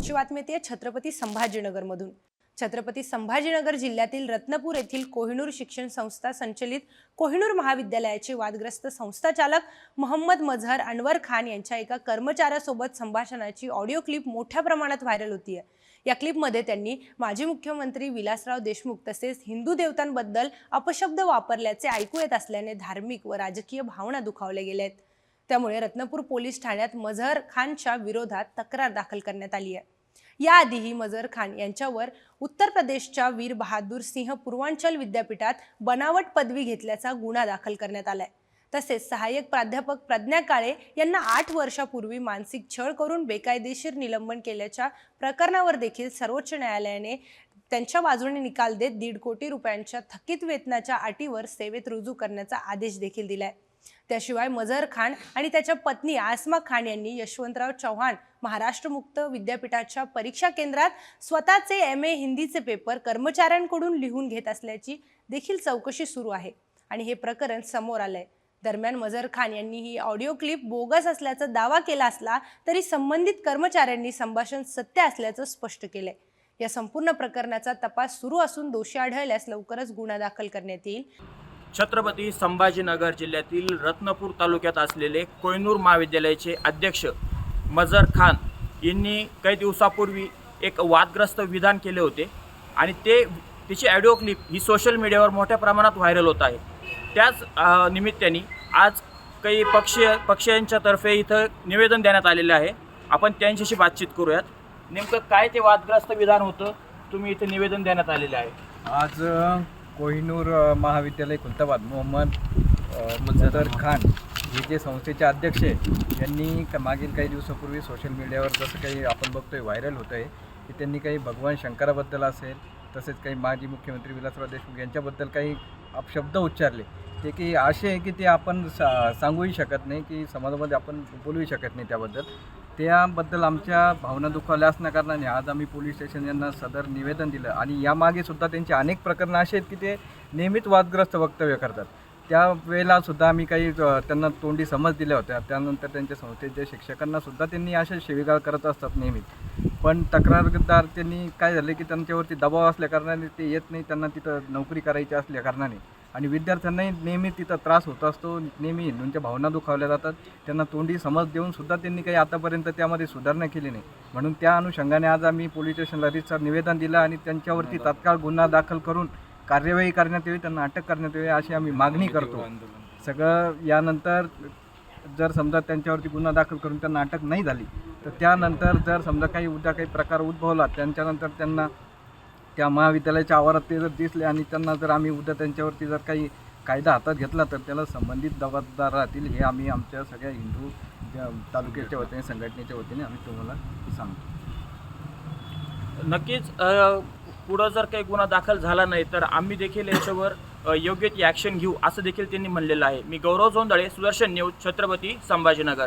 पुढची बातमी येते छत्रपती संभाजीनगरमधून. छत्रपती संभाजीनगर जिल्ह्यातील रत्नपूर येथील कोहिनूर शिक्षण संस्था संचलित कोहिनूर महाविद्यालयाचे वादग्रस्त संस्थाचालक मोहम्मद मझहर अनवर खान यांच्या एका कर्मचाऱ्यासोबत संभाषणाची ऑडिओ क्लिप मोठ्या प्रमाणात व्हायरल होती आहे या क्लिपमध्ये त्यांनी माजी मुख्यमंत्री विलासराव देशमुख तसेच हिंदू देवतांबद्दल अपशब्द वापरल्याचे ऐकू येत असल्याने धार्मिक व राजकीय भावना दुखावल्या गेल्या आहेत त्यामुळे रत्नपूर पोलीस ठाण्यात मझहर खानच्या विरोधात तक्रार दाखल करण्यात आली आहे. याआधीही मजर खान यांच्यावर उत्तर प्रदेशच्या वीर बहादूर सिंह पूर्वांचल विद्यापीठात बनावट पदवी घेतल्याचा गुन्हा दाखल करण्यात आलाय. तसेच सहाय्यक प्राध्यापक प्रज्ञा काळे यांना आठ वर्षापूर्वी मानसिक छळ करून बेकायदेशीर निलंबन केल्याच्या प्रकरणावर देखील सर्वोच्च न्यायालयाने त्यांच्या बाजूने निकाल देत दीड कोटी रुपयांच्या थकीत वेतनाच्या अटीवर सेवेत रुजू करण्याचा आदेश देखील दिलाय. त्याशिवाय मझहर खान आणि त्याच्या पत्नी आसमा खान यांनी यशवंतराव चव्हाण महाराष्ट्र मुक्त विद्यापीठाच्या परीक्षा केंद्रात स्वतःचे एम ए हिंदीचे पेपर कर्मचाऱ्यांकडून लिहून घेत असल्याची देखील चौकशी सुरू आहे. आणि हे प्रकरण समोर आलंय. दरम्यान मझहर खान यांनी ही ऑडिओ क्लिप बोगस असल्याचा दावा केला असला तरी संबंधित कर्मचाऱ्यांनी संभाषण सत्य असल्याचं स्पष्ट केलंय. या संपूर्ण प्रकरणाचा तपास सुरू असून दोषी आढळल्यास लवकरच गुन्हा दाखल करण्यात येईल. छत्रपती संभाजीनगर जिल्ह्यातील रत्नपूर तालुक्यात असलेले कोयनूर महाविद्यालयाचे अध्यक्ष मजर खान यांनी काही दिवसापूर्वी एक वादग्रस्त विधान केले होते. आणि ते तिची ॲडिओ क्लिप ही सोशल मीडियावर मोठ्या प्रमाणात व्हायरल होत आहे. त्याच निमित्ताने आज काही पक्षीय पक्षीयांच्यातर्फे इथं निवेदन देण्यात आलेलं आहे. आपण त्यांच्याशी बातचीत करूयात. नेमकं काय ते वादग्रस्त विधान होतं तुम्ही इथे निवेदन देण्यात आलेलं आहे? आज कोहिनूर महाविद्यालय खुलताबाद मोहम्मद अ, मुजद्दर खान हे जे संस्थेचे अध्यक्ष आहे यांनी क- मागील काही दिवसापूर्वी सोशल मीडियावर जसं काही आपण बघतोय व्हायरल होतं आहे की त्यांनी काही भगवान शंकराबद्दल असेल तसेच काही माजी मुख्यमंत्री विलासराव देशमुख यांच्याबद्दल काही अपशब्द उच्चारले. ते की असे आहे की ते आपण सा सांगूही शकत नाही की समाजामध्ये आपण बोलूही शकत नाही त्याबद्दल. त्याबद्दल आमच्या भावना दुखावल्या असण्या कारणाने आज आम्ही पोलीस स्टेशन यांना सदर निवेदन दिलं आणि यामागे सुद्धा त्यांची अनेक प्रकरणं अशी आहेत की ते नेहमीच वादग्रस्त वक्तव्य करतात. त्यावेळेला सुद्धा आम्ही काही त्यांना तोंडी समज दिल्या होत्या. त्यानंतर त्यांच्या संस्थेच्या शिक्षकांना सुद्धा त्यांनी अशा शिवीगाळ करत असतात नेहमीच पण तक्रारदार त्यांनी काय झालं की त्यांच्यावरती दबाव असल्याकारणाने ते येत नाही. त्यांना तिथं नोकरी करायची असल्याकारणाने आणि विद्यार्थ्यांनाही नेहमी तिथं त्रास होत असतो नेहमी हिंदूंच्या भावना दुखावल्या जातात. त्यांना तोंडी समज देऊन सुद्धा त्यांनी काही आतापर्यंत त्यामध्ये सुधारणा केली नाही. म्हणून त्या अनुषंगाने आज आम्ही पोलीस स्टेशनला रितसर निवेदन दिलं आणि त्यांच्यावरती तात्काळ गुन्हा दाखल करून कार्यवाही करण्यात यावी त्यांना अटक करण्यात यावी अशी आम्ही मागणी करतो. सगळं यानंतर जर समजा त्यांच्यावरती गुन्हा दाखल करून त्यांना अटक नाही झाली तर त्यानंतर जर समजा काही उद्या काही प्रकार उद्भवला त्यांच्यानंतर त्यांना त्या महाविद्यालयाच्या आवारात ते जर दिसले आणि त्यांना जर आम्ही उद्या त्यांच्यावरती जर काही कायदा हातात घेतला तर त्याला संबंधित जबाबदार राहतील हे आम्ही आमच्या सगळ्या हिंदू तालुक्याच्या वतीने संघटनेच्या वतीने आम्ही तुम्हाला सांगतो. नक्कीच पुढं जर काही गुन्हा दाखल झाला नाही तर आम्ही देखील याच्यावर योग्य ती ॲक्शन घेऊ असं देखील त्यांनी म्हणलेलं आहे. मी गौरव झोंदळे सुदर्शन न्यूज छत्रपती संभाजीनगर.